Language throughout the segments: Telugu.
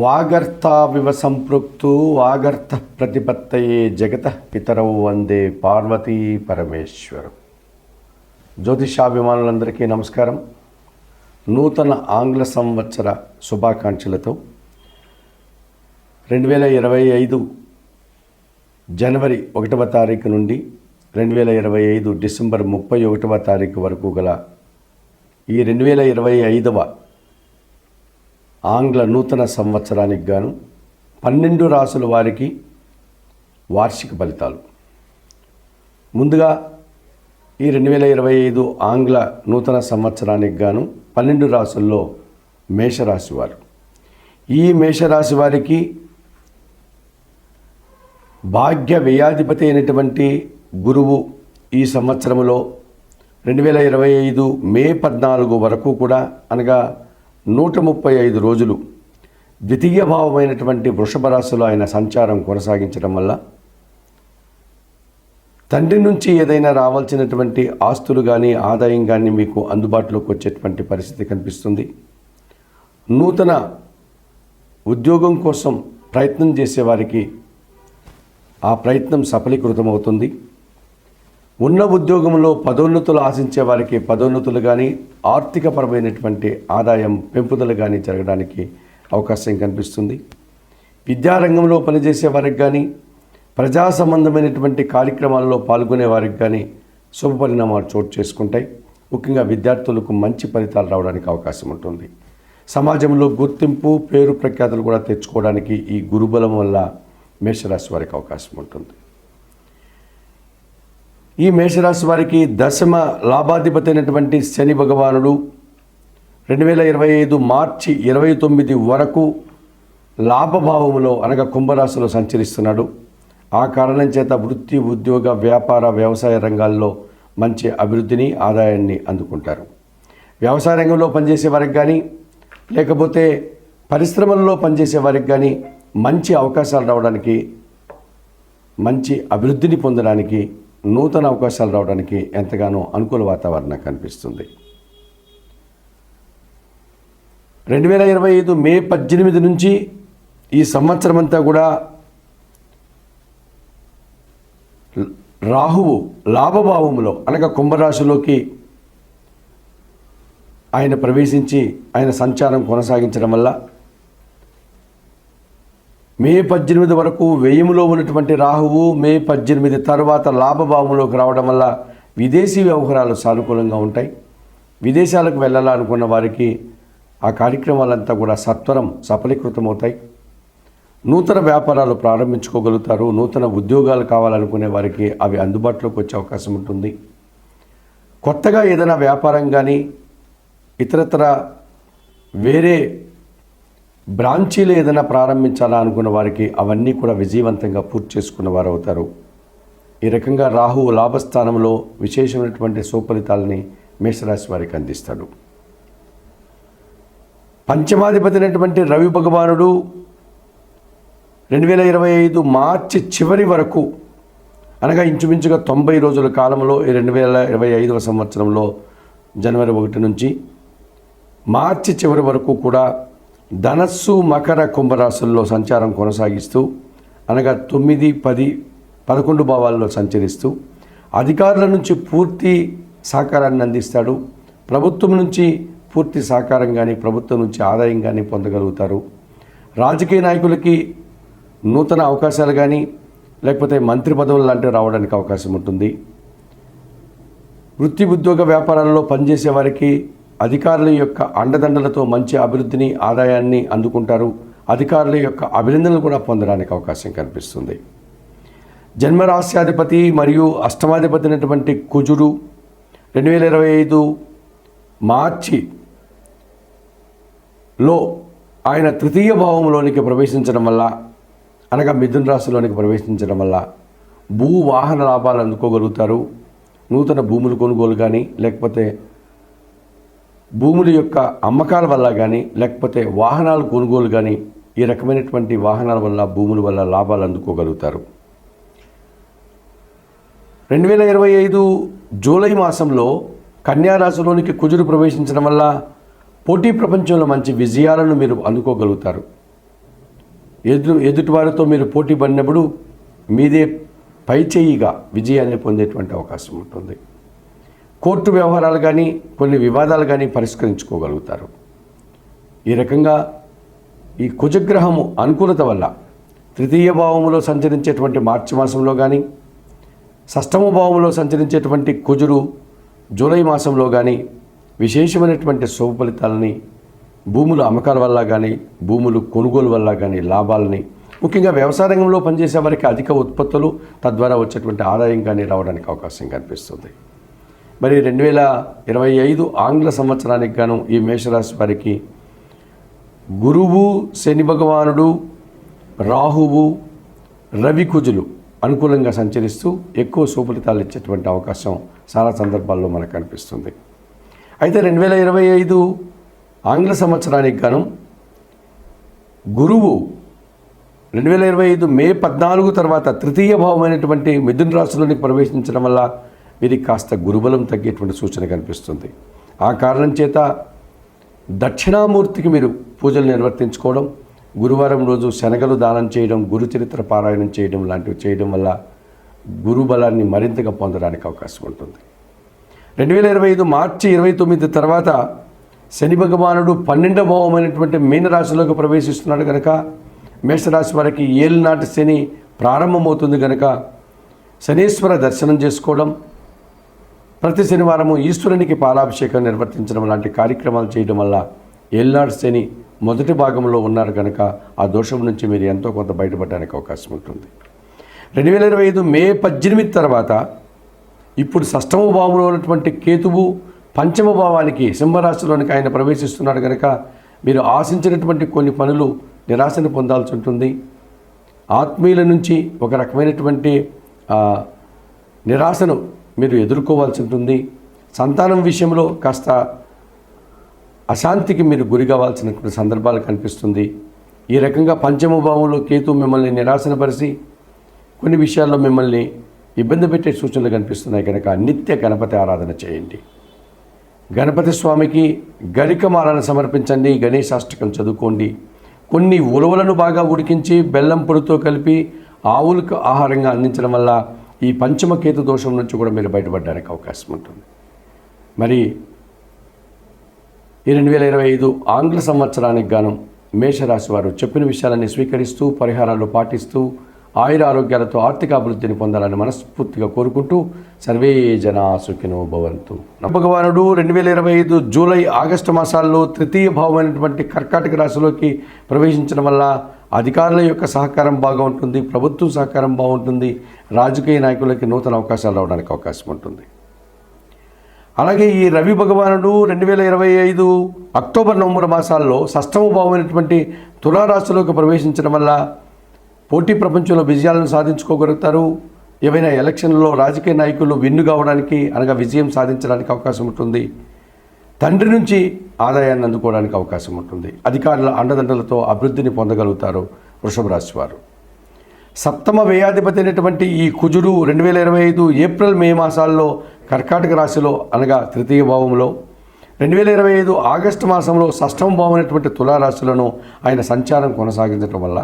వాగర్తావివ సంపృక్తు వాగర్త ప్రతిపత్తయే జగత పితరౌ వందే పార్వతీ పరమేశ్వరం. జ్యోతిషాభిమానులందరికీ నమస్కారం. నూతన ఆంగ్ల సంవత్సర శుభాకాంక్షలతో రెండు వేల ఇరవై ఐదు జనవరి ఒకటవ తారీఖు నుండి రెండు వేల ఇరవై ఐదు డిసెంబర్ ముప్పై ఒకటవ తారీఖు వరకు గల ఈ రెండు వేల ఇరవై ఐదవ ఆంగ్ల నూతన సంవత్సరానికి గాను పన్నెండు రాసుల వారికి వార్షిక ఫలితాలు. ముందుగా ఈ రెండు వేల ఇరవై ఐదు ఆంగ్ల నూతన సంవత్సరానికి గాను పన్నెండు రాసుల్లో మేషరాశి వారు. ఈ మేషరాశి వారికి భాగ్య వ్యయాధిపతి అయినటువంటి గురువు ఈ సంవత్సరంలో రెండు వేల ఇరవై ఐదు మే పద్నాలుగు వరకు కూడా అనగా నూట ముప్పై ఐదు రోజులు ద్వితీయ భావమైనటువంటి వృషభ రాశిలో ఆయన సంచారం కొనసాగించడం వల్ల తండ్రి నుంచి ఏదైనా రావాల్సినటువంటి ఆస్తులు కానీ ఆదాయం కానీ మీకు అందుబాటులోకి వచ్చేటువంటి పరిస్థితి కనిపిస్తుంది. నూతన ఉద్యోగం కోసం ప్రయత్నం చేసేవారికి ఆ ప్రయత్నం సఫలీకృతమవుతుంది. ఉన్న ఉద్యోగంలో పదోన్నతులు ఆశించే వారికి పదోన్నతులు కానీ ఆర్థికపరమైనటువంటి ఆదాయం పెంపుదలు కానీ జరగడానికి అవకాశం కనిపిస్తుంది. విద్యారంగంలో పనిచేసే వారికి కానీ ప్రజా సంబంధమైనటువంటి కార్యక్రమాల్లో పాల్గొనే వారికి కానీ శుభ పరిణామాలు చోటు చేసుకుంటాయి. ముఖ్యంగా విద్యార్థులకు మంచి ఫలితాలు రావడానికి అవకాశం ఉంటుంది. సమాజంలో గుర్తింపు పేరు ప్రఖ్యాతులు కూడా తెచ్చుకోవడానికి ఈ గురుబలం వల్ల మేషరాశి వారికి అవకాశం ఉంటుంది. ఈ మేషరాశి వారికి దశమ లాభాధిపతి అయినటువంటి శని భగవానుడు రెండు వేల ఇరవై ఐదు మార్చి ఇరవై తొమ్మిది వరకు లాభభావములో అనగా కుంభరాశిలో సంచరిస్తున్నాడు. ఆ కారణం చేత వృత్తి ఉద్యోగ వ్యాపార వ్యవసాయ రంగాల్లో మంచి అభివృద్ధిని ఆదాయాన్ని అందుకుంటారు. వ్యవసాయ రంగంలో పనిచేసే వారికి కానీ లేకపోతే పరిశ్రమల్లో పనిచేసే వారికి కానీ మంచి అవకాశాలు రావడానికి మంచి అభివృద్ధిని పొందడానికి నూతన అవకాశాలు రావడానికి ఎంతగానో అనుకూల వాతావరణం కనిపిస్తుంది. రెండు వేల ఇరవై ఐదు మే పద్దెనిమిది నుంచి ఈ సంవత్సరం అంతా కూడా రాహువు లాభభావములో అనగా కుంభరాశిలోకి ఆయన ప్రవేశించి ఆయన సంచారం కొనసాగించడం వల్ల మే పద్దెనిమిది వరకు వ్యయములో ఉన్నటువంటి రాహువు మే పద్దెనిమిది తర్వాత లాభభావంలోకి రావడం వల్ల విదేశీ వ్యవహారాలు సానుకూలంగా ఉంటాయి. విదేశాలకు వెళ్ళాలనుకున్న వారికి ఆ కార్యక్రమాలంతా కూడా సత్వరం సఫలీకృతమవుతాయి. నూతన వ్యాపారాలు ప్రారంభించుకోగలుగుతారు. నూతన ఉద్యోగాలు కావాలనుకునే వారికి అవి అందుబాటులోకి వచ్చే అవకాశం ఉంటుంది. కొత్తగా ఏదైనా వ్యాపారం కానీ ఇతరతర వేరే బ్రాంచీలు ఏదైనా ప్రారంభించాలా అనుకున్న వారికి అవన్నీ కూడా విజయవంతంగా పూర్తి చేసుకున్న వారు అవుతారు. ఈ రకంగా రాహువు లాభస్థానంలో విశేషమైనటువంటి సుఫలితాలని మేషరాశి వారికి అందిస్తాడు. పంచమాధిపతి అయినటువంటి రవి భగవానుడు రెండు వేల ఇరవై ఐదు మార్చి చివరి వరకు అనగా ఇంచుమించుగా తొంభై రోజుల కాలంలో ఈ రెండు వేల ఇరవై ఐదవ సంవత్సరంలో జనవరి ఒకటి నుంచి మార్చి చివరి వరకు కూడా ధనస్సు మకర కుంభరాశుల్లో సంచారం కొనసాగిస్తూ అనగా తొమ్మిది పది పదకొండు భావాల్లో సంచరిస్తూ అధికారుల నుంచి పూర్తి సహకారాన్ని అందిస్తాడు. ప్రభుత్వం నుంచి పూర్తి సహకారం కానీ ప్రభుత్వం నుంచి ఆదాయం కానీ పొందగలుగుతారు. రాజకీయ నాయకులకి నూతన అవకాశాలు కానీ లేకపోతే మంత్రి పదవులు లాంటివి రావడానికి అవకాశం ఉంటుంది. వృత్తి ఉద్యోగ వ్యాపారాల్లో పనిచేసే వారికి అధికారుల యొక్క అండదండలతో మంచి అభివృద్ధిని ఆదాయాన్ని అందుకుంటారు. అధికారుల యొక్క అభినందనలు కూడా పొందడానికి అవకాశం కనిపిస్తుంది జన్మరాశ్యాధిపతి మరియు అష్టమాధిపతి అయినటువంటి కుజుడు రెండు వేల ఇరవై ఐదు మార్చిలో ఆయన తృతీయ భావంలోనికి ప్రవేశించడం వల్ల అనగా మిథున రాశిలోనికి ప్రవేశించడం వల్ల భూ వాహన లాభాలు అందుకోగలుగుతారు. నూతన భూములు కొనుగోలు కానీ లేకపోతే భూముల యొక్క అమ్మకాల వల్ల కానీ లేకపోతే వాహనాలు కొనుగోలు కానీ ఈ రకమైనటువంటి వాహనాల వల్ల భూముల వల్ల లాభాలు అందుకోగలుగుతారు. రెండు వేల ఇరవై ఐదు జూలై మాసంలో కన్యారాశిలోనికి కుజుడు ప్రవేశించడం వల్ల పోటీ ప్రపంచంలో మంచి విజయాలను మీరు అందుకోగలుగుతారు. ఎదురు ఎదుటివారితో మీరు పోటీ పడినప్పుడు మీదే పైచేయిగా విజయాన్ని పొందేటువంటి అవకాశం ఉంటుంది. కోర్టు వ్యవహారాలు కానీ కొన్ని వివాదాలు కానీ పరిష్కరించుకోగలుగుతారు. ఈ రకంగా ఈ కుజగ్రహము అనుకూలత వల్ల తృతీయ భావములో సంచరించేటువంటి మార్చి మాసంలో కానీ షష్టమ భావంలో సంచరించేటువంటి కుజుడు జూలై మాసంలో కానీ విశేషమైనటువంటి శుభ ఫలితాలని భూముల అమ్మకాల వల్ల కానీ భూములు కొనుగోలు వల్ల కానీ లాభాలని ముఖ్యంగా వ్యవసాయ రంగంలో పనిచేసే వారికి అధిక ఉత్పత్తులు తద్వారా వచ్చేటువంటి ఆదాయం కానీ రావడానికి అవకాశం కనిపిస్తుంది. మరి రెండు వేల ఇరవై ఐదు ఆంగ్ల సంవత్సరానికి గాను ఈ మేషరాశి వారికి గురువు శని భగవానుడు రాహువు రవి కుజులు అనుకూలంగా సంచరిస్తూ ఎక్కువ సుఫలితాలు ఇచ్చేటువంటి అవకాశం చాలా సందర్భాల్లో మనకు కనిపిస్తుంది. అయితే రెండు వేల ఇరవై ఐదు ఆంగ్ల సంవత్సరానికి గాను గురువు రెండు వేల ఇరవై ఐదు మే పద్నాలుగు తర్వాత తృతీయ భావమైనటువంటి మిథున రాశిలోనికి ప్రవేశించడం వల్ల వీరికి కాస్త గురుబలం తగ్గేటువంటి సూచన కనిపిస్తుంది. ఆ కారణం చేత దక్షిణామూర్తికి మీరు పూజలు నిర్వర్తించుకోవడం గురువారం రోజు శనగలు దానం చేయడం గురు చరిత్ర పారాయణం చేయడం లాంటివి చేయడం వల్ల గురు బలాన్ని మరింతగా పొందడానికి అవకాశం ఉంటుంది. రెండు వేల ఇరవై ఐదు మార్చి ఇరవై తొమ్మిది తర్వాత శని భగవానుడు పన్నెండవ భావమైనటువంటి మీనరాశిలోకి ప్రవేశిస్తున్నాడు కనుక మేషరాశి వారికి ఏలినాటి శని ప్రారంభమవుతుంది కనుక శనీశ్వర దర్శనం చేసుకోవడం ప్రతి శనివారము ఈశ్వరునికి పాలాభిషేకం నిర్వర్తించడం లాంటి కార్యక్రమాలు చేయడం వల్ల ఏలినాటి శని మొదటి భాగంలో ఉన్నారు కనుక ఆ దోషం నుంచి మీరు ఎంతో కొంత బయటపడడానికి అవకాశం ఉంటుంది. రెండు వేల ఇరవై ఐదు మే పద్దెనిమిది తర్వాత ఇప్పుడు షష్టమ భావంలో ఉన్నటువంటి కేతువు పంచమ భావానికి సింహరాశిలోనికి ఆయన ప్రవేశిస్తున్నాడు కనుక మీరు ఆశించినటువంటి కొన్ని పనులు నిరాశను పొందాల్సి ఉంటుంది. ఆత్మీయుల నుంచి ఒక రకమైనటువంటి నిరాశను మీరు ఎదుర్కోవాల్సి ఉంటుంది. సంతానం విషయంలో కాస్త అశాంతికి మీరు గురి కావాల్సినటువంటి సందర్భాలు కనిపిస్తుంది. ఈ రకంగా పంచమ భావంలో కేతు మిమ్మల్ని నిరాశనపరిచి కొన్ని విషయాల్లో మిమ్మల్ని ఇబ్బంది పెట్టే సూచనలు కనిపిస్తున్నాయి కనుక నిత్య గణపతి ఆరాధన చేయండి. గణపతి స్వామికి గరికమాలను సమర్పించండి గణేశాష్టకం చదువుకోండి. కొన్ని ఉలవలను బాగా ఉడికించి బెల్లం పొడితో కలిపి ఆవులకు ఆహారంగా అందించడం వల్ల ఈ పంచమకేతు దోషం నుంచి కూడా మీరు బయటపడడానికి అవకాశం ఉంటుంది. మరి ఈ రెండు వేల ఇరవై ఐదు ఆంగ్ల సంవత్సరానికి గాను మేషరాశి వారు చెప్పిన విషయాలన్నీ స్వీకరిస్తూ పరిహారాలు పాటిస్తూ ఆయుర ఆరోగ్యాలతో ఆర్థిక అభివృద్ధిని పొందాలని మనస్ఫూర్తిగా కోరుకుంటూ సర్వే జనా సుఖినో భవంతు. భగవానుడు రెండు వేల ఇరవై ఐదు జూలై ఆగస్టు మాసాల్లో తృతీయ భావమైనటువంటి కర్కాటక రాశిలోకి ప్రవేశించడం వల్ల అధికారుల యొక్క సహకారం బాగా ఉంటుంది ప్రభుత్వం సహకారం బాగుంటుంది రాజకీయ నాయకులకి నూతన అవకాశాలు రావడానికి అవకాశం ఉంటుంది. అలాగే ఈ రవి భగవానుడు రెండు వేల ఇరవై ఐదు అక్టోబర్ నవంబర్ మాసాల్లో సష్టమ భావమైనటువంటి తులారాశిలోకి ప్రవేశించడం వల్ల పోటీ ప్రపంచంలో విజయాలను సాధించుకోగలుగుతారు. ఏవైనా ఎలక్షన్లో రాజకీయ నాయకులు విన్ను కావడానికి అనగా విజయం సాధించడానికి అవకాశం ఉంటుంది. తండ్రి నుంచి ఆదాయాన్ని అందుకోవడానికి అవకాశం ఉంటుంది. అధికారుల అండదండలతో అభివృద్ధిని పొందగలుగుతారు వృషభ రాశి వారు. సప్తమ వ్యయాధిపతి అయినటువంటి ఈ కుజుడు రెండు వేల ఇరవై ఐదు ఏప్రిల్ మే మాసాల్లో కర్కాటక రాశిలో అనగా తృతీయ భావంలో. రెండు వేల ఇరవై ఐదు ఆగస్టు మాసంలో షష్టమ భావం అయినటువంటి తులారాశిలోనూ ఆయన సంచారం కొనసాగించడం వల్ల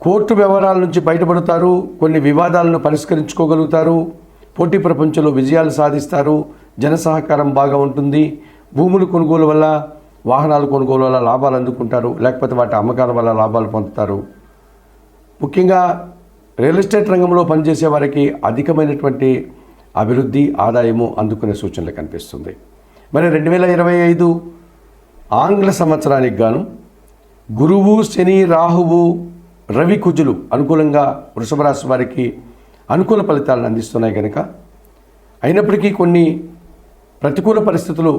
కోర్టు వ్యవహారాల నుంచి బయటపడతారు కొన్ని వివాదాలను పరిష్కరించుకోగలుగుతారు పోటీ ప్రపంచంలో విజయాలు సాధిస్తారు జన సహకారం బాగా ఉంటుంది. భూములు కొనుగోలు వల్ల వాహనాలు కొనుగోలు వల్ల లాభాలు అందుకుంటారు. లేకపోతే వాటి అమ్మకాల వల్ల లాభాలు పొందుతారు. ముఖ్యంగా రియల్ ఎస్టేట్ రంగంలో పనిచేసే వారికి అధికమైనటువంటి అభివృద్ధి ఆదాయము అందుకునే సూచనలు కనిపిస్తుంది. మరి రెండు వేల ఇరవై ఐదు ఆంగ్ల సంవత్సరానికి గాను గురువు శని రాహువు రవి కుజులు అనుకూలంగా వృషభ రాశి వారికి అనుకూల ఫలితాలను అందిస్తున్నాయి కనుక అయినప్పటికీ కొన్ని ప్రతికూల పరిస్థితులు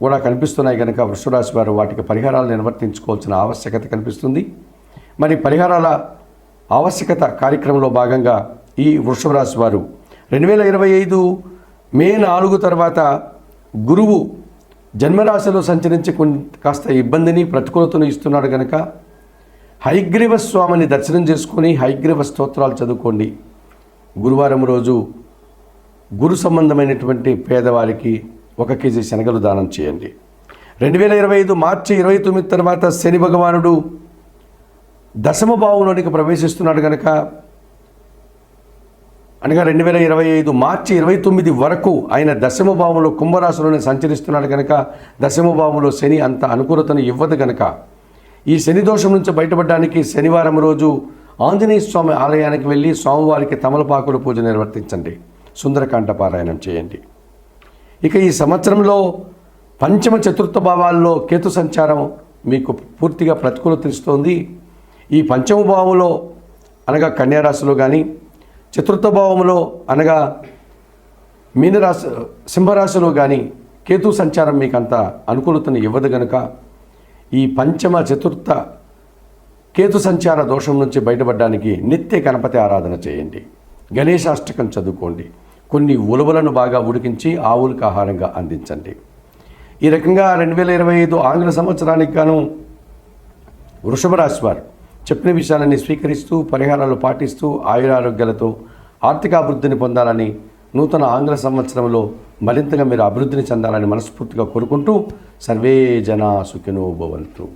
కూడా కనిపిస్తున్నాయి కనుక వృషరాశి వారు వాటికి పరిహారాలు నిర్వర్తించుకోవాల్సిన ఆవశ్యకత కనిపిస్తుంది. మరి పరిహారాల ఆవశ్యకత కార్యక్రమంలో భాగంగా ఈ వృషభరాశి వారు రెండు వేల ఇరవై ఐదు మే నాలుగు తర్వాత గురువు జన్మరాశిలో సంచరించి కాస్త ఇబ్బందిని ప్రతికూలతను ఇస్తున్నాడు కనుక హైగ్రీవ స్వామిని దర్శనం చేసుకొని హైగ్రీవ స్తోత్రాలు చదువుకోండి. గురువారం రోజు గురు సంబంధమైనటువంటి పేదవారికి ఒక కేజీ శనగలు దానం చేయండి. రెండు వేల ఇరవై ఐదు మార్చి ఇరవై తొమ్మిది తర్వాత శని భగవానుడు దశమ భావంలోనికి ప్రవేశిస్తున్నాడు కనుక అనగా రెండు వేల ఇరవై ఐదు మార్చి ఇరవై తొమ్మిది వరకు ఆయన దశమ భావంలో కుంభరాశిలోనే సంచరిస్తున్నాడు కనుక దశమ భావంలో శని అంత అనుకూలతను ఇవ్వదు కనుక ఈ శని దోషం నుంచి బయటపడడానికి శనివారం రోజు ఆంజనేయ స్వామి ఆలయానికి వెళ్ళి స్వామివారికి తమలపాకుల పూజ నిర్వర్తించండి. సుందరకాండ పారాయణం చేయండి. ఇక ఈ సంవత్సరంలో పంచమ చతుర్థ భావాల్లో కేతు సంచారం మీకు పూర్తిగా ప్రతికూలత ఇస్తోంది ఈ పంచమ భావంలో అనగా కన్యారాశిలో కానీ చతుర్థ భావంలో అనగా మీనరాశి సింహరాశిలో కానీ కేతు సంచారం మీకు అంత అనుకూలతను ఇవ్వదు గనుక ఈ పంచమ చతుర్థ కేతు సంచార దోషం నుంచి బయటపడడానికి నిత్య గణపతి ఆరాధన చేయండి. గణేశాష్టకం చదువుకోండి. కొన్ని ఉలవలను బాగా ఉడికించి ఆవులకు ఆహారంగా అందించండి. ఈ రకంగా రెండు వేల ఇరవై ఐదు ఆంగ్ల సంవత్సరానికి గాను వృషభ రాశి వారు చెప్పిన విషయాలన్నీ స్వీకరిస్తూ పరిహారాలు పాటిస్తూ ఆయురారోగ్యాలతో ఆర్థిక అభివృద్ధిని పొందాలని నూతన ఆంగ్ల సంవత్సరంలో మరింతగా మీరు అభివృద్ధిని చెందాలని మనస్ఫూర్తిగా కోరుకుంటూ సర్వే జన సుఖినో భవంతు.